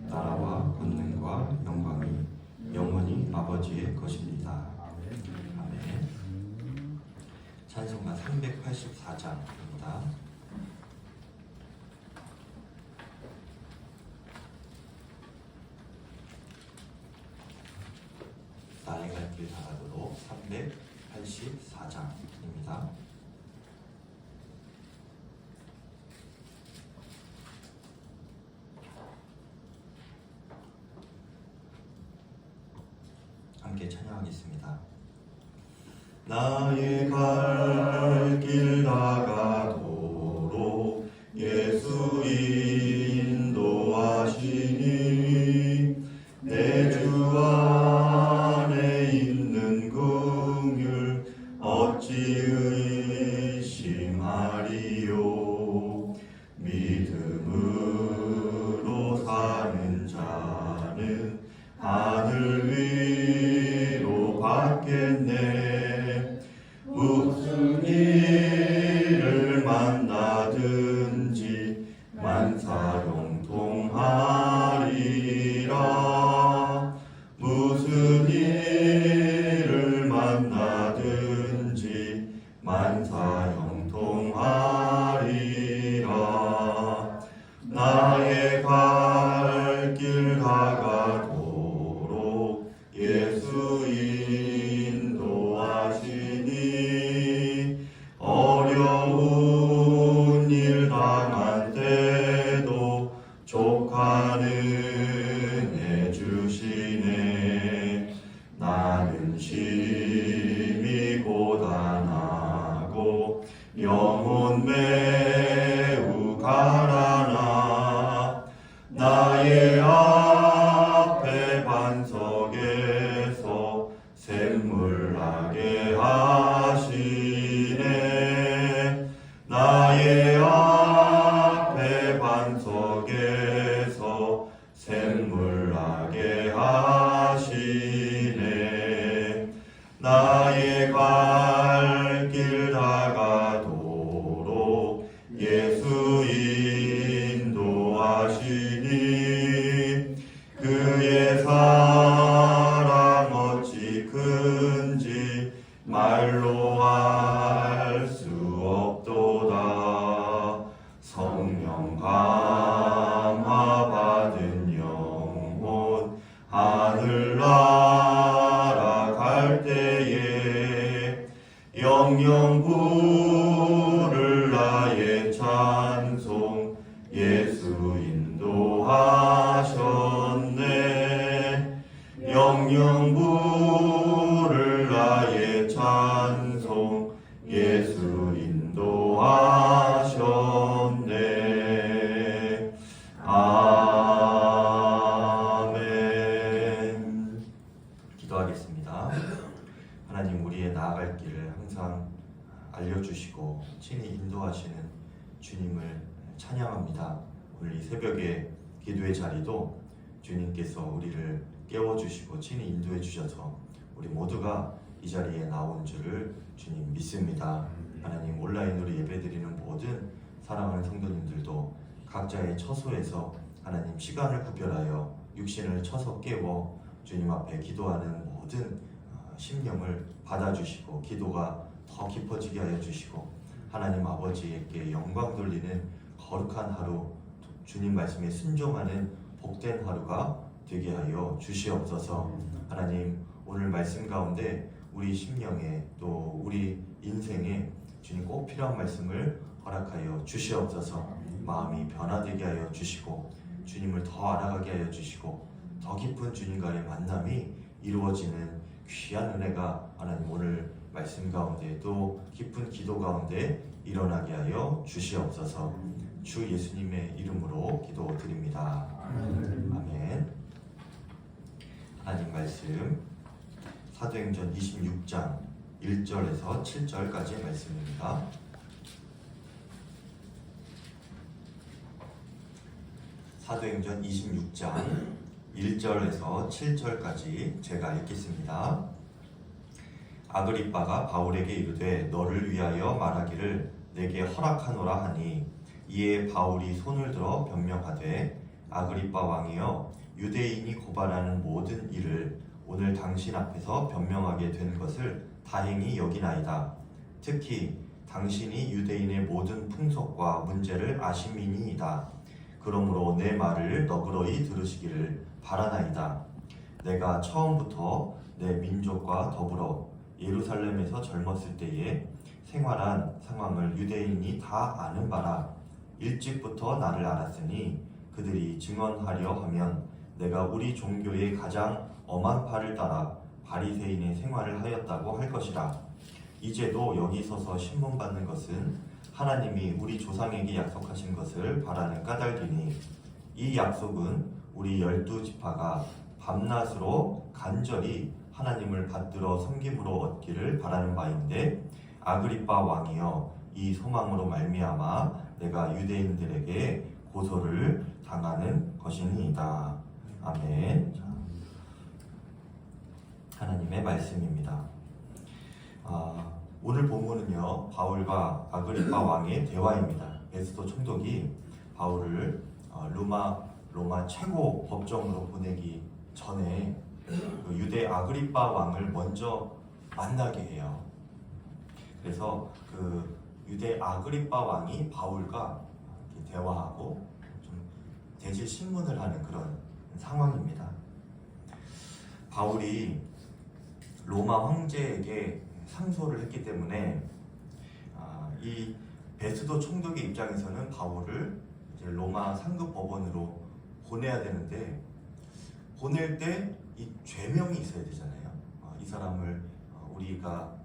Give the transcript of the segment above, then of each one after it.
나라와 권능과 영광이 영원히 아버지의 것입니다. 아멘. 찬송가 384장입니다. 나의 갈길 다가도록 384장입니다. 찬양하겠습니다. 나의 갈 만나든지 만사 하나님 우리의 나아갈 길을 항상 알려주시고 친히 인도하시는 주님을 찬양합니다. 오늘 이 새벽에 기도의 자리도 주님께서 우리를 깨워주시고 친히 인도해 주셔서 우리 모두가 이 자리에 나온 줄을 주님 믿습니다. 하나님 온라인으로 예배드리는 모든 사랑하는 성도님들도 각자의 처소에서 하나님 시간을 구별하여 육신을 쳐서 깨워 주님 앞에 기도하는 모든 어, 심령을 받아주시고 기도가 더 깊어지게 하여 주시고 하나님 아버지에게 영광 돌리는 거룩한 하루 주님 말씀에 순종하는 복된 하루가 되게 하여 주시옵소서. 하나님 오늘 말씀 가운데 우리 심령에 또 우리 인생에 주님 꼭 필요한 말씀을 허락하여 주시옵소서. 마음이 변화되게 하여 주시고 주님을 더 알아가게 하여 주시고 더 깊은 주님과의 만남이 이루어지는 귀한 은혜가 하나님 오늘 말씀 가운데 또 깊은 기도 가운데 일어나게 하여 주시옵소서. 주 예수님의 이름으로 기도드립니다. 아멘. 하나님 말씀 사도행전 26장 1절에서 7절까지의 말씀입니다. 사도행전 26장 1절에서 7절까지 제가 읽겠습니다. 아그리빠가 바울에게 이르되 너를 위하여 말하기를 내게 허락하노라 하니 이에 바울이 손을 들어 변명하되 아그리빠 왕이여 유대인이 고발하는 모든 일을 오늘 당신 앞에서 변명하게 된 것을 다행히 여기나이다. 특히 당신이 유대인의 모든 풍속과 문제를 아심이니이다. 그러므로 내 말을 너그러이 들으시기를 바라나이다. 내가 처음부터 내 민족과 더불어 예루살렘에서 젊었을 때에 생활한 상황을 유대인이 다 아는 바라. 일찍부터 나를 알았으니 그들이 증언하려 하면 내가 우리 종교의 가장 엄한 팔을 따라 바리새인의 생활을 하였다고 할 것이라. 이제도 여기 서서 신문 받는 것은 하나님이 우리 조상에게 약속하신 것을 바라는 까닭이니 이 약속은 우리 열두 지파가 밤낮으로 간절히 하나님을 받들어 섬김으로 얻기를 바라는 바인데 아그리빠 왕이여 이 소망으로 말미암아 내가 유대인들에게 고소를 당하는 것이니이다. 아멘. 하나님의 말씀입니다. 아, 오늘 본문은요 바울과 아그리파 왕의 대화입니다. 베스도 총독이 바울을 어, 로마 로마 최고 법정으로 보내기 전에 그 유대 아그리파 왕을 먼저 만나게 해요. 그래서 그 유대 아그리파 왕이 바울과 대화하고 좀 대질 신문을 하는 그런 상황입니다. 바울이 로마 황제에게 상소를 했기 때문에 아, 이 베스도 총독의 입장에서는 바울을 로마 상급 법원으로 보내야 되는데 보낼 때 이 죄명이 있어야 되잖아요. 어, 이 사람을 어, 우리가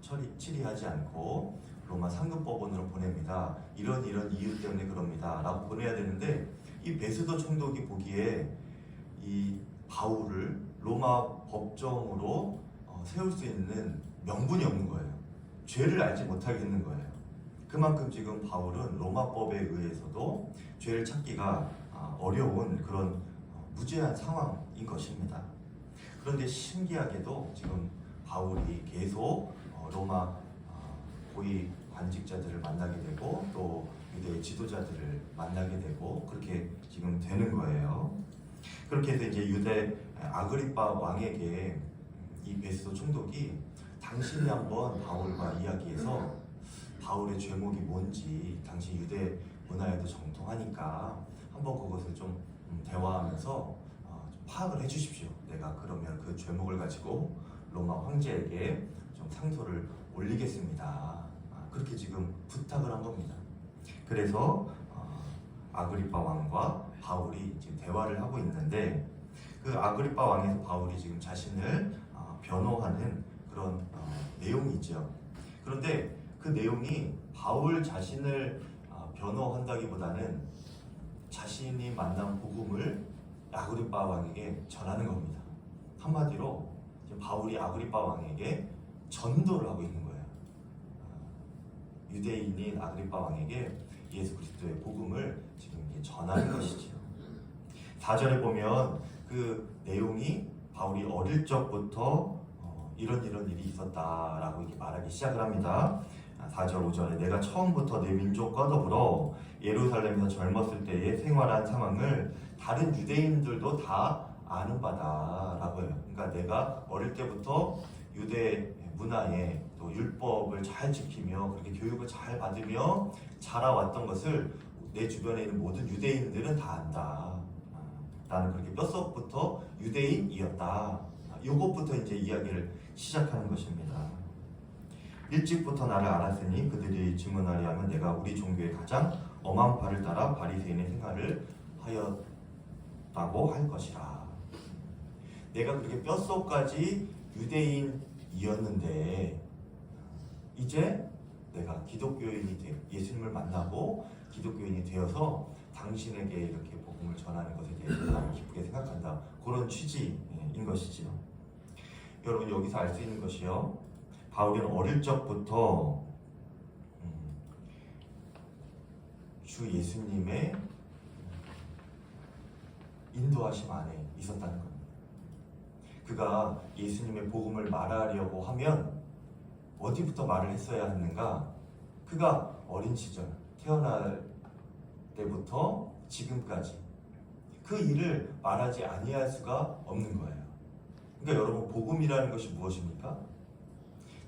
처리 치리하지 않고 로마 상급 법원으로 보냅니다. 이런 이런 이유 때문에 그럽니다.라고 보내야 되는데 이 베스도 총독이 보기에 이 바울을 로마 법정으로 어, 세울 수 있는 명분이 없는 거예요. 죄를 알지 못하겠는 거예요. 그만큼 지금 바울은 로마법에 의해서도 죄를 찾기가 아, 어려운 그런 어, 무죄한 상황인 것입니다. 그런데 신기하게도 지금 바울이 계속 어, 로마 어, 고위 관직자들을 만나게 되고 또 유대 지도자들을 만나게 되고 그렇게 지금 되는 거예요. 그렇게 해서 이제 유대 아그리파 왕에게 이 베스도 총독이 당신이 한번 바울과 이야기해서 바울의 죄목이 뭔지 당신 유대 문화에도 정통하니까 한번 그것을 좀 음, 대화하면서 어, 좀 파악을 해주십시오. 내가 그러면 그 죄목을 가지고 로마 황제에게 좀 상소를 올리겠습니다. 아, 그렇게 지금 부탁을 한 겁니다. 그래서 어, 아그리파 왕과 바울이 지금 대화를 하고 있는데 그 아그리파 왕에서 바울이 지금 자신을 어, 변호하는 그런 어, 내용이죠. 그런데 그 내용이 바울 자신을 어, 변호한다기보다는 자신이 만난 복음을 아그리파 왕에게 전하는 겁니다. 한마디로 바울이 아그리파 왕에게 전도를 하고 있는 거예요. 어, 유대인인 아그리파 왕에게 예수 그리스도의 복음을 지금 전하는 것이죠. 4절에 보면 그 내용이 바울이 어릴 적부터 어, 이런 이런 일이 있었다라고 이렇게 말하기 시작을 합니다. 4절 5절에 내가 처음부터 내 민족과 더불어 예루살렘에서 젊었을 때의 생활한 상황을 다른 유대인들도 다 아는 바다라고 해요. 그러니까 내가 어릴 때부터 유대 문화에 또 율법을 잘 지키며 그렇게 교육을 잘 받으며 자라왔던 것을 내 주변에 있는 모든 유대인들은 다 안다. 아, 나는 그렇게 뼛속부터 유대인이었다. 이것부터 이제 이야기를 시작하는 것입니다. 일찍부터 나를 알았으니 그들이 증언하려 하면 내가 우리 종교의 가장 엄한 팔을 따라 바리새인의 생활을 하였다고 할 것이라. 내가 그렇게 뼛속까지 유대인이었는데 이제 내가 기독교인이 돼 예수님을 만나고 기독교인이 되어서 당신에게 이렇게 복음을 전하는 것에 대해서 기쁘게 생각한다. 그런 취지인 것이지요. 여러분 여기서 알 수 있는 것이요. 바울은 어릴 적부터 음, 주 예수님의 인도하심 안에 있었다는 겁니다. 그가 예수님의 복음을 말하려고 하면 어디부터 말을 했어야 하는가? 그가 어린 시절 태어날 때부터 지금까지 그 일을 말하지 아니할 수가 없는 거예요. 그러니까 여러분 복음이라는 것이 무엇입니까?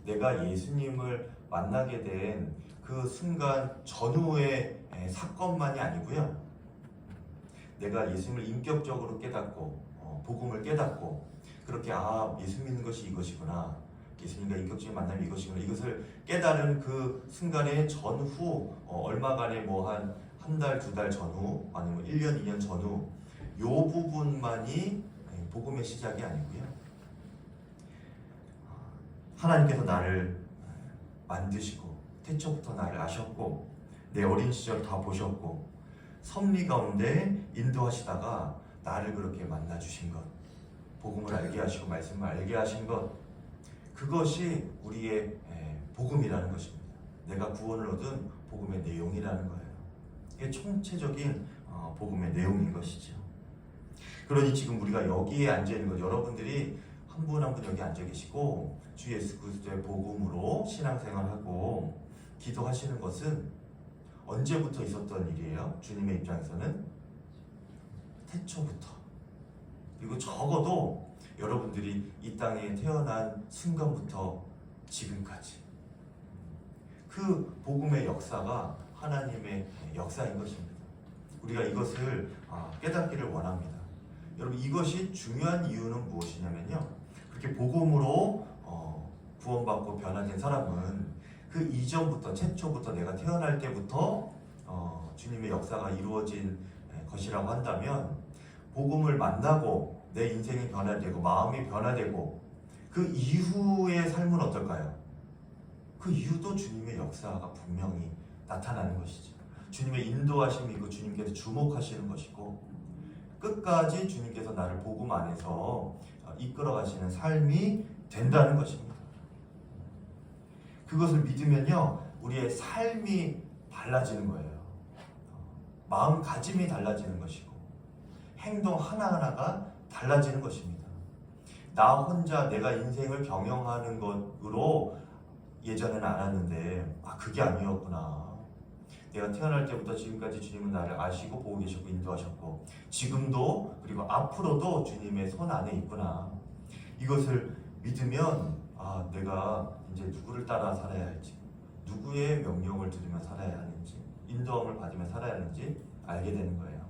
내가 예수님을 만나게 된 그 순간 전후의 에, 사건만이 아니고요. 내가 예수님을 인격적으로 깨닫고 어, 복음을 깨닫고 그렇게 아 예수 믿는 것이 이것이구나. 예수님과 인격적인 만남이 이것이구나. 이것을 깨달은 그 순간의 전후 어, 얼마간의 뭐 한 한 달, 두달 전후 아니면 1년, 2년 전후 요 부분만이 에, 복음의 시작이 아니고요. 하나님께서 나를 만드시고 태초부터 나를 아셨고 내 어린 시절 다 보셨고 섭리 가운데 인도하시다가 나를 그렇게 만나 주신 것 복음을 알게 하시고 말씀을 알게 하신 것 그것이 우리의 에, 복음이라는 것입니다. 내가 구원을 얻은 복음의 내용이라는 거예요. 이게 총체적인 어, 복음의 내용인 것이죠. 그러니 지금 우리가 여기에 앉아 있는 것 여러분들이 한 분 한 분 여기 앉아 계시고 주 예수 그리스도의 복음으로 신앙생활하고 기도하시는 것은 언제부터 있었던 일이에요? 주님의 입장에서는 태초부터 그리고 적어도 여러분들이 이 땅에 태어난 순간부터 지금까지 그 복음의 역사가 하나님의 역사인 것입니다. 우리가 이것을 아, 깨닫기를 원합니다. 여러분 이것이 중요한 이유는 무엇이냐면요. 그렇게 복음으로 어, 구원받고 변화된 사람은 그 이전부터 최초부터 내가 태어날 때부터 어, 주님의 역사가 이루어진 에, 것이라고 한다면 복음을 만나고 내 인생이 변화되고 마음이 변화되고 그 이후의 삶은 어떨까요? 그 이유도 주님의 역사가 분명히 나타나는 것이죠. 주님의 인도하심이고 주님께서 주목하시는 것이고 끝까지 주님께서 나를 복음 안에서 어, 이끌어 가시는 삶이 된다는 것입니다. 그것을 믿으면요, 우리의 삶이 달라지는 거예요. 마음가짐이 달라지는 것이고, 행동 하나하나가 달라지는 것입니다. 나 혼자 내가 인생을 경영하는 것으로 예전에는 알았는데, 아, 그게 아니었구나. 내가 태어날 때부터 지금까지 주님은 나를 아시고 보고 계셨고 인도하셨고 지금도 그리고 앞으로도 주님의 손 안에 있구나. 이것을 믿으면 아 내가 이제 누구를 따라 살아야 할지 누구의 명령을 들으며 살아야 하는지 인도함을 받으며 살아야 하는지 알게 되는 거예요.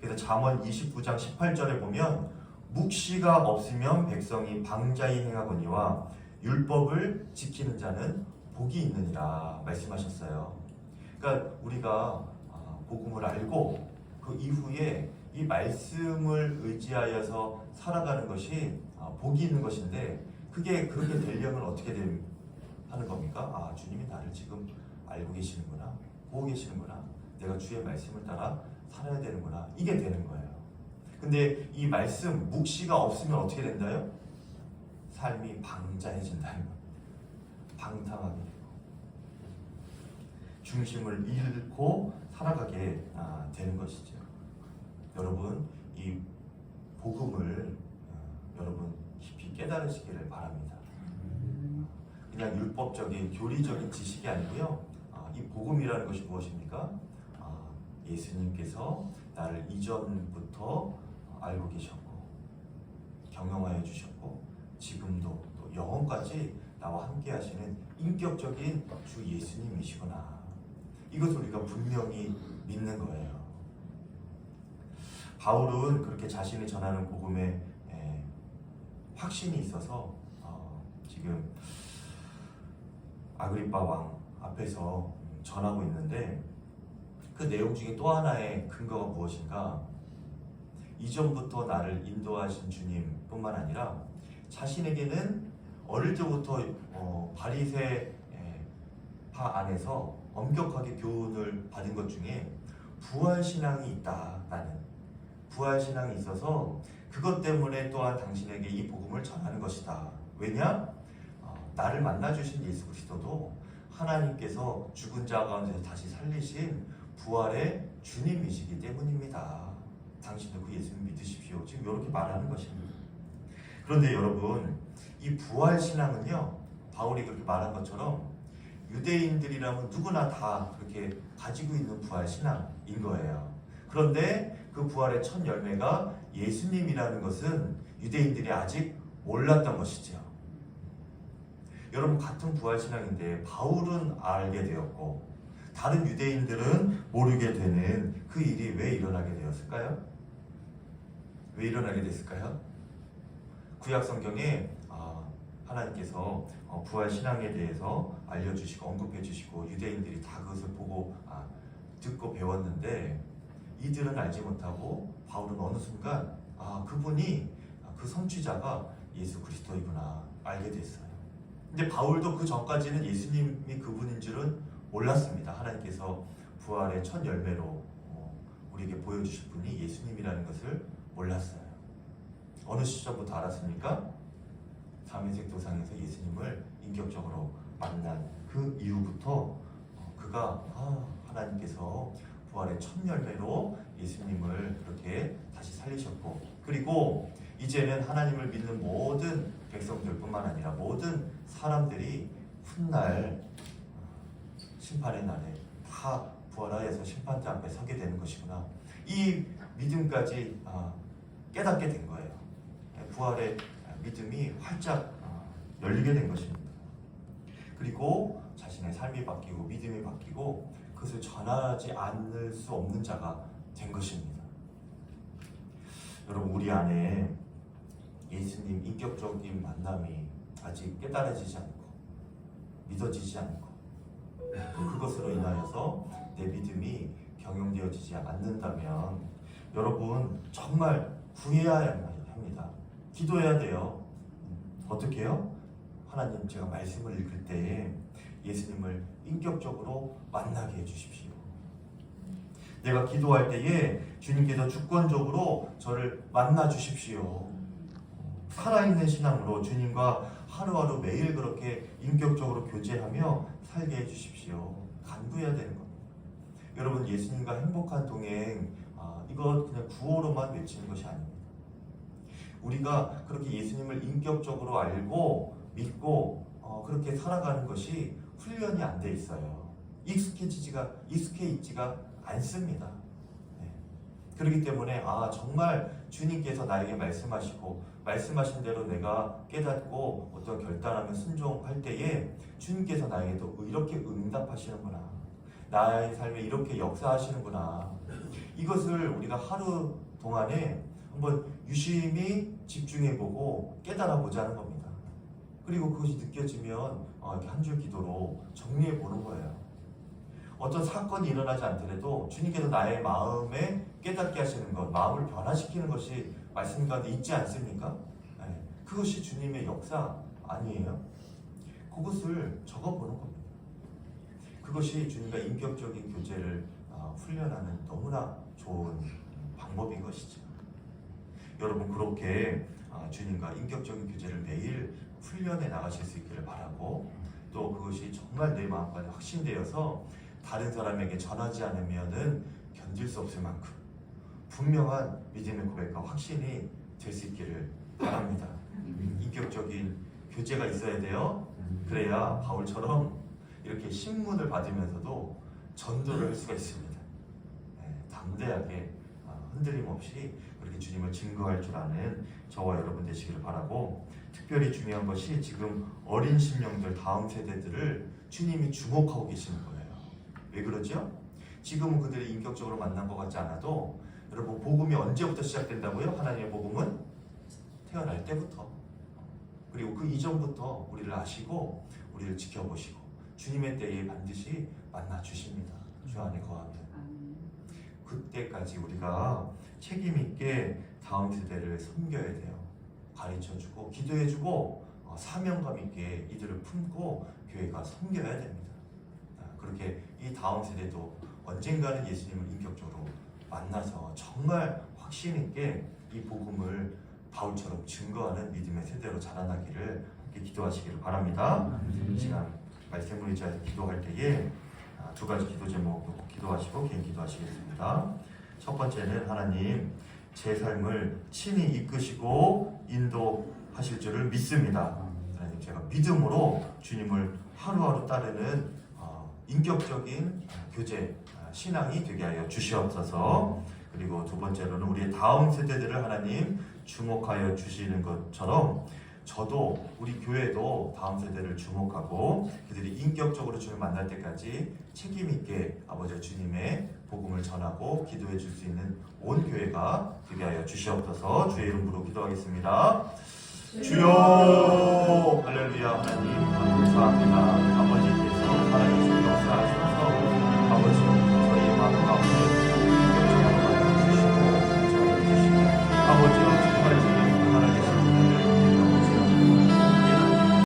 그래서 잠언 29장 18절에 보면 묵시가 없으면 백성이 방자히 행하거니와 율법을 지키는 자는 복이 있느니라 말씀하셨어요. 그러니까 우리가 아, 복음을 알고 그 이후에 이 말씀을 의지하여서 살아가는 것이 아, 복이 있는 것인데 그게 그렇게 되려면 어떻게 되- 하는 겁니까? 아 주님이 나를 지금 알고 계시는구나, 보고 계시는구나. 내가 주의 말씀을 따라 살아야 되는구나. 이게 되는 거예요. 근데 이 말씀 묵시가 없으면 어떻게 된다요? 삶이 방자해진다는 겁니다. 방탕하게 중심을 잃고 살아가게 아, 되는 것이죠. 여러분 이 복음을 어, 여러분 깊이 깨달으시기를 바랍니다. 그냥 율법적인 교리적인 지식이 아니고요. 아, 이 복음이라는 것이 무엇입니까? 아, 예수님께서 나를 이전부터 알고 계셨고 경영하여 주셨고 지금도 또 영원까지 나와 함께 하시는 인격적인 주 예수님이시구나. 이것을 우리가 분명히 믿는 거예요. 바울은 그렇게 자신이 전하는 복음에 에, 확신이 있어서 어, 지금 아그리파 왕 앞에서 전하고 있는데 그 내용 중에 또 하나의 근거가 무엇인가? 이전부터 나를 인도하신 주님뿐만 아니라 자신에게는 어릴 때부터 어, 바리새 에, 안에서 엄격하게 교훈을 받은 것 중에 부활 신앙이 있다라는 부활 신앙이 있어서 그것 때문에 또한 당신에게 이 복음을 전하는 것이다. 왜냐? 어, 나를 만나 주신 예수 그리스도도 하나님께서 죽은 자 가운데서 다시 살리신 부활의 주님이시기 때문입니다. 당신도 그 예수님 믿으십시오. 지금 이렇게 말하는 것입니다. 그런데 여러분, 이 부활 신앙은요, 바울이 그렇게 말한 것처럼 유대인들이라면 누구나 다 그렇게 가지고 있는 부활 신앙인 거예요. 그런데 그 부활의 첫 열매가 예수님이라는 것은 유대인들이 아직 몰랐던 것이죠. 여러분 같은 부활 신앙인데 바울은 알게 되었고 다른 유대인들은 모르게 되는 그 일이 왜 일어나게 되었을까요? 왜 일어나게 됐을까요? 구약 성경에 아, 하나님께서 어, 부활 신앙에 대해서 알려주시고 언급해주시고 유대인들이 다 그것을 보고 아, 듣고 배웠는데 이들은 알지 못하고 바울은 어느 순간 아 그분이 아, 그 성취자가 예수 그리스도이구나 알게 됐어요. 근데 바울도 그 전까지는 예수님이 그분인 줄은 몰랐습니다. 하나님께서 부활의 첫 열매로 어, 우리에게 보여주실 분이 예수님이라는 것을 몰랐어요. 어느 시점부터 알았습니까? 사면색 도상에서 예수님을 인격적으로 만난 그 이후부터 어, 그가 아, 하나님께서 부활의 첫 열매로 예수님을 그렇게 다시 살리셨고 그리고 이제는 하나님을 믿는 모든 백성들뿐만 아니라 모든 사람들이 훗날 심판의 날에 다 부활하여서 심판대 앞에 서게 되는 것이구나. 이 믿음까지 아, 깨닫게 된 거예요. 부활의 믿음이 활짝 아, 열리게 된 것입니다. 그리고 자신의 삶이 바뀌고 믿음이 바뀌고 그것을 전하지 않을 수 없는 자가 된 것입니다. 여러분 우리 안에 예수님 인격적인 만남이 아직 깨달아지지 않고 믿어지지 않고 또 그것으로 인하여서 내 믿음이 경영되어지지 않는다면 여러분 정말 구해야 합니다. 기도해야 돼요. 어떻게 해요? 하나님 제가 말씀을 읽을 때 예수님을 인격적으로 만나게 해주십시오. 내가 기도할 때에 주님께서 주권적으로 저를 만나 주십시오. 살아있는 신앙으로 주님과 하루하루 매일 그렇게 인격적으로 교제하며 살게 해주십시오. 간구해야 되는 겁니다. 여러분 예수님과 행복한 동행 아, 이거 그냥 구호로만 외치는 것이 아닙니다. 우리가 그렇게 예수님을 인격적으로 알고 믿고 어, 그렇게 살아가는 것이 훈련이 안 돼 있어요. 익숙해지지가 익숙해 있지가 않습니다. 네. 그렇기 때문에 아 정말 주님께서 나에게 말씀하시고 말씀하신 대로 내가 깨닫고 어떤 결단하며 순종할 때에 주님께서 나에게 또 이렇게 응답하시는구나. 나의 삶에 이렇게 역사하시는구나. 이것을 우리가 하루 동안에 한번 유심히 집중해보고 깨달아보자는 겁니다. 그리고 그것이 느껴지면 어, 이렇게 한 줄 기도로 정리해보는 거예요. 어떤 사건이 일어나지 않더라도 주님께서 나의 마음에 깨닫게 하시는 것, 마음을 변화시키는 것이 말씀 가운데 있지 않습니까? 네. 그것이 주님의 역사 아니에요? 그것을 적어보는 겁니다. 그것이 주님과 인격적인 교제를 어, 훈련하는 너무나 좋은 방법인 것이죠. 여러분 그렇게 어, 주님과 인격적인 교제를 매일 훈련해 나가실 수 있기를 바라고 또 그것이 정말 내 마음까지 확신되어서 다른 사람에게 전하지 않으면은 견딜 수 없을 만큼 분명한 믿음의 고백과 확신이 될 수 있기를 바랍니다. 인격적인 교제가 있어야 돼요. 그래야 바울처럼 이렇게 신문을 받으면서도 전도를 할 수가 있습니다. 네, 담대하게 어, 흔들림 없이 그렇게 주님을 증거할 줄 아는 저와 여러분 되시기를 바라고 특별히 중요한 것이 지금 어린 심령들 다음 세대들을 주님이 주목하고 계시는 거예요. 왜 그러죠? 지금은 그들이 인격적으로 만난 것 같지 않아도 여러분 복음이 언제부터 시작된다고요? 하나님의 복음은 태어날 때부터 그리고 그 이전부터 우리를 아시고 우리를 지켜보시고 주님의 때에 반드시 만나 주십니다. 주 안에 거하면 그때까지 우리가 책임 있게 다음 세대를 섬겨야 돼요. 가르쳐주고 기도해주고 어, 사명감 있게 이들을 품고 교회가 섬겨야 됩니다. 그렇게 이 다음 세대도 언젠가는 예수님을 인격적으로 만나서 정말 확신 있게 이 복음을 바울처럼 증거하는 믿음의 세대로 자라나기를 함께 기도하시기를 바랍니다. 이 시간 말씀을 의지해서 기도할 때에 아, 두 가지 기도 제목으로 기도하시고 개인 기도하시겠습니다. 첫 번째는 하나님 제 삶을 친히 이끄시고 인도하실 줄을 믿습니다. 하나님 제가 믿음으로 주님을 하루하루 따르는 어, 인격적인 어, 교제 어, 신앙이 되게 하여 주시옵소서. 그리고 두 번째로는 우리의 다음 세대들을 하나님 주목하여 주시는 것처럼 저도 우리 교회도 다음 세대를 주목하고 그들이 인격적으로 주님을 만날 때까지 책임 있게 아버지 주님의 복음을 전하고 기도해 줄 수 있는 온 교회가 되게 하여 주시옵소서. 주의 이름으로 기도하겠습니다. 주여 할렐루야. 하나님 감사합니다. 아버지